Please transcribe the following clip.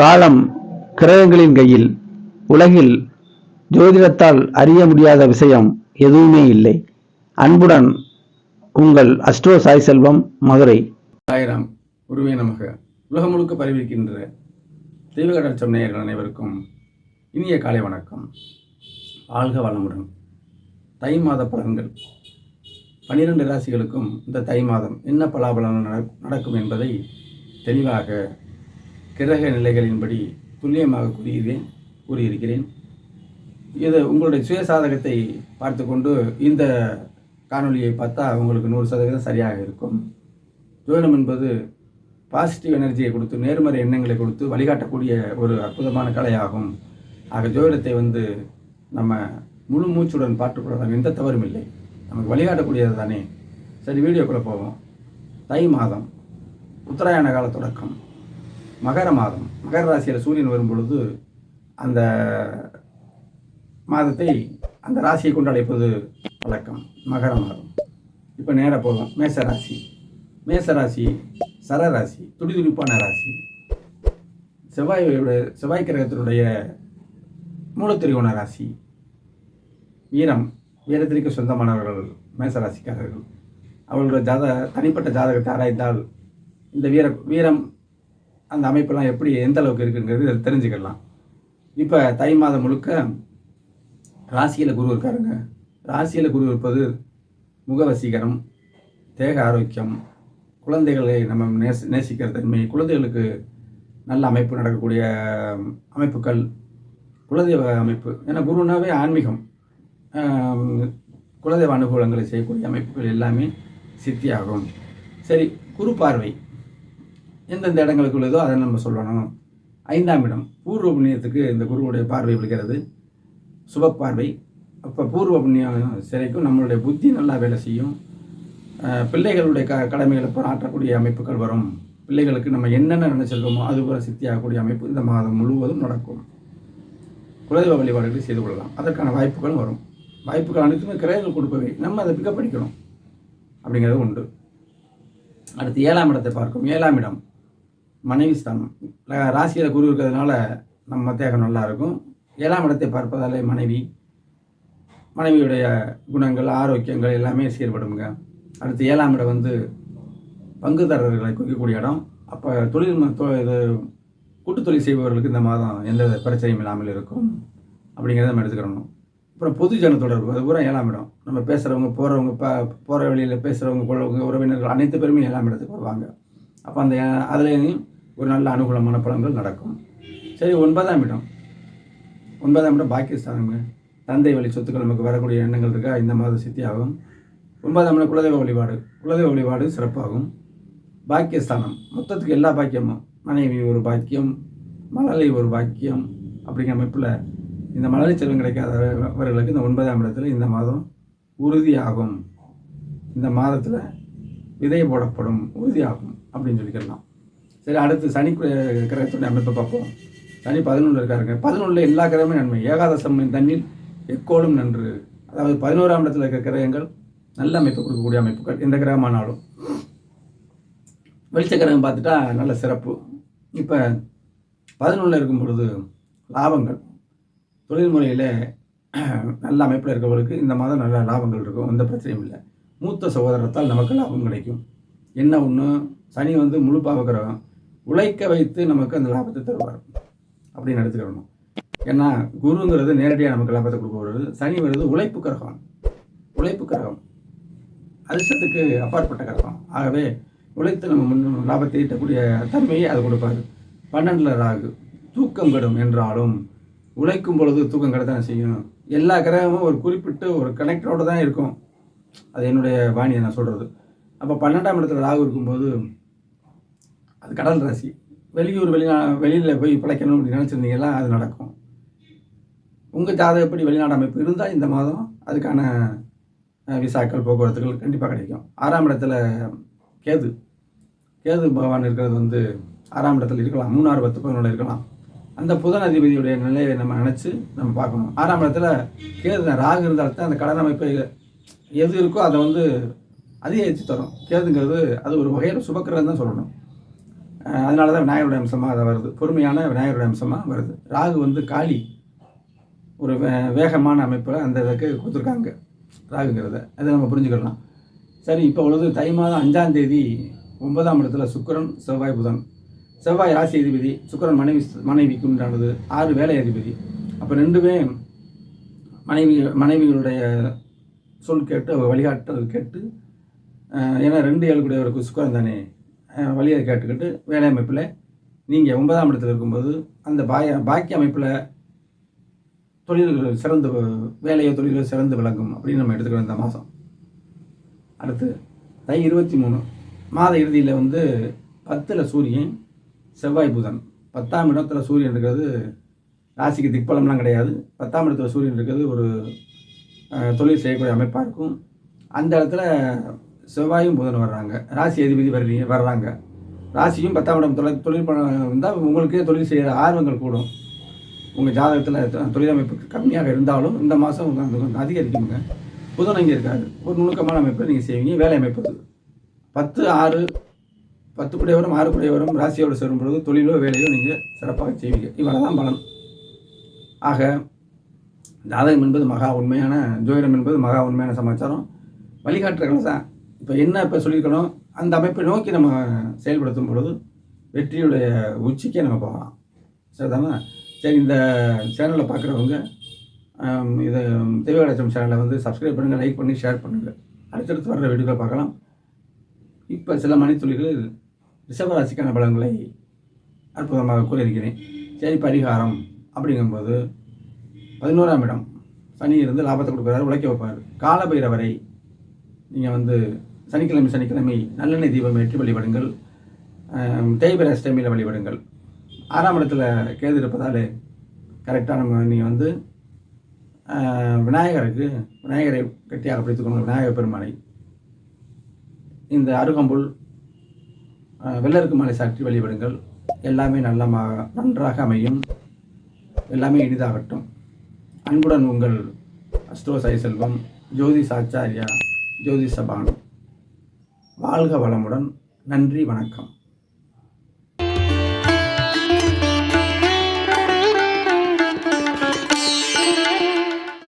காலம் கிரகங்களின் கையில் உலகில் ஜோதிடத்தால் அறிய முடியாத விஷயம் எதுவுமே இல்லை. அன்புடன் உங்கள் அஸ்ட்ரோ சாய் செல்வம் மதுரை. ஆயிரம் உருவே நமக. உலகம் முழுக்க பரவிருக்கின்ற தெய்வகடச்சம் நேயர்கள் அனைவருக்கும் இனிய காலை வணக்கம். ஆழ்க வளமுடன். தை மாத பலன்கள். பனிரெண்டு ராசிகளுக்கும் இந்த தை மாதம் என்ன பலாபலன் நட- நடக்கும் என்பதை தெளிவாக கிரக நிலைகளின்படி துல்லியமாக கூறுகிறேன் கூறியிருக்கிறேன். இது உங்களுடைய சுயசாதகத்தை பார்த்து கொண்டு இந்த காணொலியை பார்த்தா உங்களுக்கு நூறு சதவீதம் சரியாக இருக்கும். ஜோதிடம் என்பது பாசிட்டிவ் எனர்ஜியை கொடுத்து நேர்மறை எண்ணங்களை கொடுத்து வழிகாட்டக்கூடிய ஒரு அற்புதமான கலையாகும். ஆக ஜோதிடத்தை வந்து நம்ம முழு மூச்சுடன் பாட்டுக்கூடலாம் எந்த தவறும் இல்லை. நமக்கு வழிகாட்டக்கூடியது தானே. சரி வீடியோக்குள்ளே போவோம். தை மாதம். உத்தராயண கால தொடக்கம். மகர மாதம் மகர ராசியில் சூரியன் வரும் பொழுது அந்த மாதத்தை அந்த ராசியை கொண்டு அழைப்பது வழக்கம். மகர மாதம் இப்போ நேராக போதும் மேச ராசி. மேச ராசி சரராசி துடிதுடிப்பான ராசி. செவ்வாயுடைய செவ்வாய் கிரகத்தினுடைய மூலத்திரிகோண ராசி. வீரம் வீரத்திற்கு சொந்தமானவர்கள் மேச ராசிக்காரர்கள். அவர்களோட ஜாத தனிப்பட்ட ஜாதகத்தை ஆராய்ந்தால் இந்த வீர வீரம் அந்த அமைப்பெல்லாம் எப்படி எந்த அளவுக்கு இருக்குங்கிறது தெரிஞ்சுக்கலாம். இப்போ தை மாதம் முழுக்க ராசியில் குரு இருக்காருங்க. ராசியில் குரு இருப்பது முகவசீகரம் தேக ஆரோக்கியம் குழந்தைகளை நம்ம நேச நேசிக்கிற தன்மை குழந்தைகளுக்கு நல்ல அமைப்பு நடக்கக்கூடிய அமைப்புகள் குலதெய்வ அமைப்பு. ஏன்னா குருனாவே ஆன்மீகம். குலதெய்வ அனுகூலங்களை செய்யக்கூடிய அமைப்புகள் எல்லாமே சித்தியாகும். சரி குரு பார்வை. எந்தெந்த இடங்களுக்கு உள்ளதோ அதை நம்ம சொல்லணும். ஐந்தாம் இடம் பூர்வ புண்ணியத்துக்கு இந்த குருவுடைய பார்வை விழுகிறது. சுப பார்வை. அப்போ பூர்வ புண்ணியம் சிறைக்கும் நம்மளுடைய புத்தி நல்லா வேலை செய்யும். பிள்ளைகளுடைய க கடமைகளை இப்போ ஆற்றக்கூடிய அமைப்புகள் வரும். பிள்ளைகளுக்கு நம்ம என்னென்ன நினைச்சிருக்கோமோ அது போல சித்தியாகக்கூடிய அமைப்பு இந்த மாதம் முழுவதும் நடக்கும். குலதெய்வ வழிபாடுகளை செய்து கொள்ளலாம். அதற்கான வாய்ப்புகளும் வரும். வாய்ப்புகள் அனைத்துமே கிரகங்கள் கொடுப்பவை. நம்ம அதை பிக்கப் பண்ணிக்கணும். அப்படிங்கிறது உண்டு. அடுத்து ஏழாம் இடத்தை பார்க்கும். ஏழாம் இடம். மனைவி ஸ்தானம். ராசியில் குரு இருக்கிறதுனால நம்ம தேகம் நல்லா இருக்கும். ஏழாம் இடத்தை பார்ப்பதாலே மனைவி மனைவியுடைய குணங்கள் ஆரோக்கியங்கள் எல்லாமே சீர்படுங்க. அடுத்து ஏழாம் இடம் வந்து பங்குதாரர்களை குறிக்கக்கூடிய இடம். அப்போ தொழில் தொ- இது கூட்டு தொழில் செய்பவர்களுக்கு இந்த மாதம் எந்த பிரச்சனையும் இல்லாமல் இருக்கும். அப்படிங்கிறத நம்ம எடுத்துக்கிறணும் அப்புறம் பொது ஜன தொடர்பு அது பூரா ஏழாம் இடம். நம்ம பேசுகிறவங்க போகிறவங்க ப போகிற வழியில் பேசுகிறவங்க கொள்ளவங்க உறவினர்கள் அனைத்து பேருமே ஏழாம் இடத்துக்கு வருவாங்க. அப்போ அந்த அதுலேயும் ஒரு நல்ல அனுகூலமான பலன்கள் நடக்கும். சரி ஒன்பதாம் இடம். ஒன்பதாம் இடம் பாக்கியஸ்தானங்க தந்தை வழி சொத்துக்கள் நமக்கு வரக்கூடிய எண்ணங்கள் இருக்கா? இந்த மாதம் சித்தியாகும். ஒன்பதாம் இடம் குலதெய்வ வழிபாடு. குலதெய்வ வழிபாடு சிறப்பாகும். பாக்கியஸ்தானம். மொத்தத்துக்கு எல்லா பாக்கியமும். மனைவி ஒரு பாக்கியம் மழலை ஒரு பாக்கியம் அப்படிங்கிற அமைப்பில் இந்த மழலை செல்வம் கிடைக்காதவர்களுக்கு இந்த ஒன்பதாம் இடத்துல இந்த மாதம் உறுதியாகும். இந்த மாதத்தில் விதை போடப்படும் உறுதியாகும் அப்படின்னு சொல்லிக்கலாம். சரி அடுத்து சனி கிரகத்துடைய அமைப்பை பார்ப்போம். சனி பதினொன்று இருக்காருங்க. பதினொன்றில் எல்லா கிரகமே நன்மை. ஏகாதசம் தண்ணீர் எக்கோலும் நன்று. அதாவது பதினோராம் இடத்துல இருக்கிற கிரகங்கள் நல்ல அமைப்பு கொடுக்கக்கூடிய அமைப்புகள். எந்த கிரகமானாலும். வெளிச்ச கிரகம் பார்த்துட்டா நல்ல சிறப்பு. இப்போ பதினொன்றில் இருக்கும் பொழுது லாபங்கள். தொழில் முறையில் நல்ல அமைப்பில் இருக்கிறவங்களுக்கு இந்த மாதம் நல்ல லாபங்கள் இருக்கும். எந்த பிரச்சனையும் இல்லை. மூத்த சகோதரத்தால் நமக்கு லாபம் கிடைக்கும். என்ன ஒன்று சனி வந்து முழு பாவகிரகம் உழைக்க வைத்து நமக்கு அந்த லாபத்தை தருவார். அப்படின்னு எடுத்துக்கணும் ஏன்னா குருங்கிறது நேரடியாக நமக்கு லாபத்தை கொடுக்கப்படுறது சனி வருது உழைப்பு கிரகம். உழைப்பு கிரகம். அதிர்ஷ்டத்துக்கு அப்பாற்பட்ட கிரகம். ஆகவே உழைத்து நம்ம முன் லாபத்தை ஈட்டக்கூடிய தன்மையை அது கொடுப்பாரு. பன்னெண்டில் ராகு. தூக்கம் கெடும் என்றாலும் உழைக்கும் பொழுது தூக்கம் கெடத்தானே செய்யும். எல்லா கிரகமும் ஒரு குறிப்பிட்ட ஒரு கனெக்டரோடு தான் இருக்கும். அது என்னுடைய பாணியை நான் சொல்கிறது அப்போ பன்னெண்டாம் இடத்துல ராகு இருக்கும்போது அது கடல் ராசி. வெளியூர் வெளிநா வெளியில் போய் பிழைக்கணும் அப்படின்னு நினச்சிருந்தீங்கன்னா அது நடக்கும். உங்கள் ஜாதகப்படி வெளிநாடு அமைப்பு இருந்தால் இந்த மாதம் அதுக்கான விசாக்கள் போக்குவரத்துகள் கண்டிப்பாக கிடைக்கும். ஆறாம் இடத்துல கேது. கேது பகவான் இருக்கிறது வந்து ஆறாம் இடத்துல இருக்கலாம். மூணாறு பத்து பதினொன்று இருக்கலாம். அந்த புதன் அதிபதியுடைய நிலையை நம்ம நினச்சி நம்ம பார்க்கணும். ஆறாம் இடத்துல கேது ராகு இருந்தால்தான் அந்த கடன் அமைப்பை எது இருக்கோ அதை வந்து அதிகரித்து தரும். கேதுங்கிறது அது ஒரு வகையில் சுபக்கிரகம் தான் சொல்லணும். அதனால தான் விநாயகருடைய அம்சமாக அதை வருது. பொறுமையான விநாயகருடைய அம்சமாக வருது. ராகு வந்து காளி ஒரு வே வேகமான அமைப்பில் அந்த இதுக்கு கொடுத்துருக்காங்க. ராகுங்கிறத. அதை நம்ம புரிஞ்சுக்கலாம். சரி இப்போ உள்ளது தை மாதம் அஞ்சாம் தேதி ஒன்பதாம் இடத்துல சுக்கரன் செவ்வாய் புதன். செவ்வாய் ராசி அதிபதி சுக்கரன் மனைவி மனைவிக்கு உண்டானது ஆறு வேலை அதிபதி. அப்போ ரெண்டுமே மனைவி மனைவிகளுடைய சொல் கேட்டு அவர் வழிகாட்டல் கேட்டு ஏன்னா ரெண்டு ஏழுக்குடையவருக்கு சுக்கரம் தானே வழியை கேட்டுக்கிட்டு வேலை அமைப்பில் நீங்கள் ஒன்பதாம் இடத்துல இருக்கும்போது அந்த பாய பாக்கிய அமைப்பில் தொழில் சிறந்து வேலையோ தொழிலோ சிறந்து விளங்கும் அப்படின்னு நம்ம எடுத்துக்கிறோம் இந்த மாதம். அடுத்து தை இருபத்தி மூணு மாத இறுதியில் வந்து பத்தில் சூரியன் செவ்வாய் புதன். பத்தாம் இடத்துல சூரியன் இருக்கிறது ராசிக்கு திக்பலம்லாம் கிடையாது. பத்தாம் இடத்துல சூரியன் இருக்கிறது ஒரு தொழில் செய்யக்கூடிய அமைப்பாக இருக்கும். அந்த இடத்துல செவ்வாயும் புதன் வர்றாங்க. ராசி அதிபதி வர்றீங்க வர்றாங்க. ராசியும் பத்தாம் இடம் தொழில் தொழில் பண்ண இருந்தால் உங்களுக்கே தொழில் செய்கிற ஆர்வங்கள் கூடும். உங்கள் ஜாதகத்தில் தொழில் அமைப்பு கம்மியாக இருந்தாலும் இந்த மாதம் கொஞ்சம் அதிகரிக்குங்க புதன் இங்கே இருக்காது ஒரு நுணுக்கமான அமைப்பை நீங்கள் செய்வீங்க. வேலை அமைப்பு பத்து ஆறு பத்து குடையவரும் ஆறு குடையவரும் ராசியோடு சேரும் பொழுது தொழிலோ வேலையோ நீங்கள் சிறப்பாக செய்வீங்க. இவ்வளோ தான் பலன். ஆக ஜாதகம் என்பது மகா உண்மையான ஜோதிடம் என்பது மகா உண்மையான சமாச்சாரம். வழிகாட்டுறர்கள் தான். இப்போ என்ன இப்போ சொல்லியிருக்கணும்? அந்த அமைப்பை நோக்கி நம்ம செயல்படுத்தும் பொழுது வெற்றியுடைய உச்சிக்கே நம்ம போகலாம். சரிதானே? சரி இந்த சேனலில் பார்க்குறவங்க இதை தெய்வகடாச்சம் சேனலை வந்து சப்ஸ்கிரைப் பண்ணுங்கள் லைக் பண்ணி ஷேர் பண்ணுங்கள் அடுத்தடுத்து வர்ற வீடியோக்களை பார்க்கலாம். இப்போ சில மணித்துளிகளில் ரிஷபராசிக்கான பலன்களை அற்புதமாக கூறியிருக்கிறேன். சரி பரிகாரம் அப்படிங்கும்போது பதினோராம் இடம். சனி இருந்து லாபத்தை கொடுக்குறாரு உழைக்க வைப்பார். காலபைரவரை நீங்கள் வந்து சனிக்கிழமை சனிக்கிழமை நல்லெண்ணெய் தீபம் ஏற்றி வழிபடுங்கள். ஆம், அஷ்டமியில் வழிபடுங்கள். ஆறாம் இடத்துல கேது இருப்பதால் கரெக்டாக நம்ம நீங்கள் வந்து விநாயகருக்கு விநாயகரை கட்டியாக பிடித்துக்கணும் விநாயகர் பெருமானை. இந்த அருகம்புல் வெள்ளருக்கு மாலை சாற்றி வழிபடுங்கள். எல்லாமே நல்லமாக நன்றாக அமையும். எல்லாமே இனிதாகட்டும். அன்புடன் உங்கள் அஸ்ட்ரோ சாய் செல்வம் ஜோதி சாச்சாரியா ஜோதி சபானு. வாழ்க வளமுடன். நன்றி வணக்கம்.